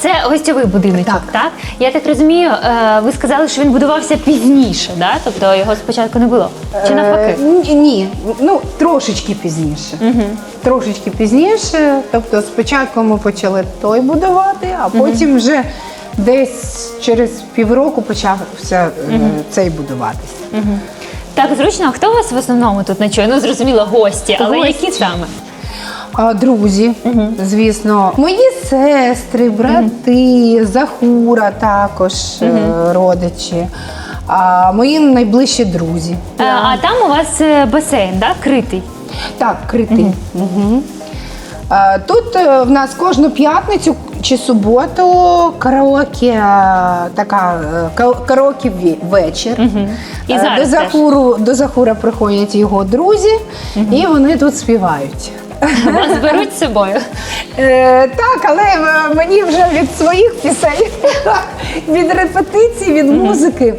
Це гостьовий будиночок, так. Так. Я так розумію, е, ви сказали, що він будувався пізніше, да? тобто його спочатку не було. Чи навпаки? Е, ні, ну трошечки пізніше. Трошечки пізніше. Тобто спочатку ми почали той будувати, а потім вже десь через півроку почався е, цей будуватися. Так зручно, а хто у вас в основному тут ночує? Ну, зрозуміло, гості, але Гості. які саме? А, друзі, звісно, мої сестри, брати, Захура також е, родичі, а мої найближчі друзі. Е, А там у вас е, басейн, да? критий. Так, критий. Угу. Тут е, в нас кожну п'ятницю чи суботу караоке, така караоке вечір. І зараз до теж. До Захура приходять його друзі, і вони тут співають. Вас беруть з собою. Е, так, але е, мені вже від своїх пісень, від репетицій, від музики